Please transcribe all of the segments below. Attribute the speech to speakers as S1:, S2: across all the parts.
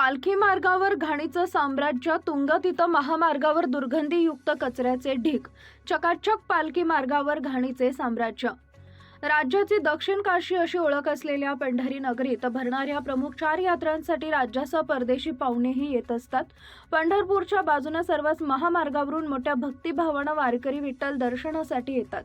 S1: पालखी मार्गावर घाणीचं साम्राज्य तुंगत इथं महामार्गावर दुर्गंधीयुक्त कचऱ्याचे ढीग चकाचक पालखी मार्गावर घाणीचे साम्राज्य. राज्याची दक्षिण काशी अशी ओळख असलेल्या पंढरी नगरीत भरणाऱ्या प्रमुख चार यात्रांसाठी राज्यासह परदेशी पाहुणेही येत असतात. पंढरपूरच्या बाजूने सर्वच महामार्गावरून मोठ्या भक्तिभावानं वारकरी विठ्ठल दर्शनासाठी येतात.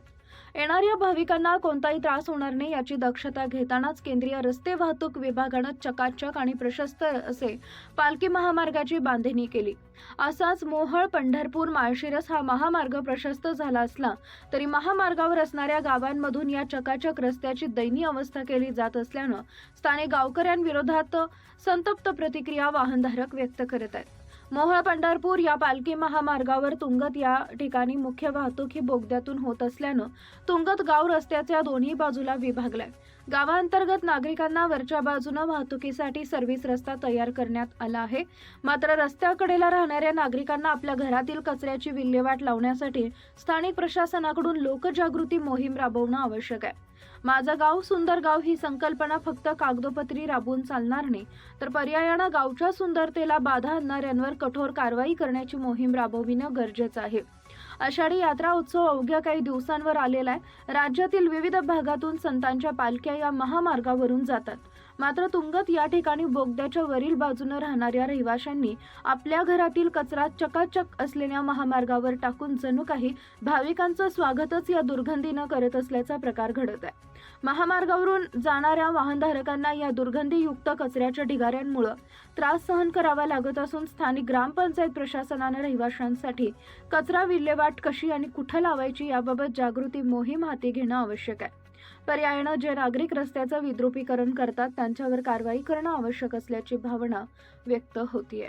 S1: येणाऱ्या भाविकांना कोणताही त्रास होणार नाही याची दक्षता घेतानाच केंद्रीय रस्ते वाहतूक विभागानं चकाचक आणि प्रशस्त असे पालखी महामार्गाची बांधणी केली. असाच मोहळ पंढरपूर माळशिरस हा महामार्ग प्रशस्त झाला असला तरी महामार्गावर असणाऱ्या गावांमधून या चकाचक रस्त्याची दयनीय अवस्था केली जात असल्यानं स्थानिक गावकऱ्यांविरोधात संतप्त प्रतिक्रिया वाहनधारक व्यक्त करत आहेत. मोहळ पंढरपूर या पालखी महामार्गावर तुंगत या ठिकाणी मुख्य वाहतूक ही बोगद्यातून होत असल्यानं तुंगत गाव रस्त्याच्या दोन्ही बाजूला विभागलाय. गावांतर्गत नागरिकांना वरच्या बाजूनं वाहतुकीसाठी सर्व्हिस रस्ता तयार करण्यात आला आहे. मात्र रस्त्याकडेला राहणाऱ्या नागरिकांना आपल्या घरातील कचऱ्याची विल्हेवाट लावण्यासाठी स्थानिक प्रशासनाकडून लोकजागृती मोहीम राबवणं आवश्यक आहे. माझं गाव सुंदर गाव ही संकल्पना फक्त कागदोपत्री राबवून चालणार नाही तर पर्यायानं गावच्या सुंदरतेला बाधा आणणाऱ्यांवर कठोर कारवाई करण्याची मोहीम राबविणं गरजेचं आहे. आषाढी यात्रा उत्सव अवघ्या काही दिवसांवर आलेला आहे. राज्यातील विविध भागातून संतांच्या पालख्या या महामार्गावरून जातात. मात्र तुंगत या ठिकाणी बोगद्याच्या वरील बाजूनं राहणाऱ्या रहिवाशांनी आपल्या घरातील कचरा चकाचक असलेल्या महामार्गावर टाकून जणू काही भाविकांचं स्वागतच या दुर्गंधीनं करत असल्याचा प्रकार घडत आहे. महामार्गावरून जाणाऱ्या वाहनधारकांना या दुर्गंधीयुक्त कचऱ्याच्या ढिगाऱ्यांमुळे त्रास सहन करावा लागत असून स्थानिक ग्रामपंचायत प्रशासनानं रहिवाशांसाठी कचरा विल्हेवाट कशी आणि कुठं लावायची याबाबत जागृती मोहीम हाती घेणं आवश्यक आहे. पर्यायानं जे नागरिक रस्त्याचं विद्रुपीकरण करतात त्यांच्यावर कारवाई करणं आवश्यक असल्याची भावना व्यक्त होतीये.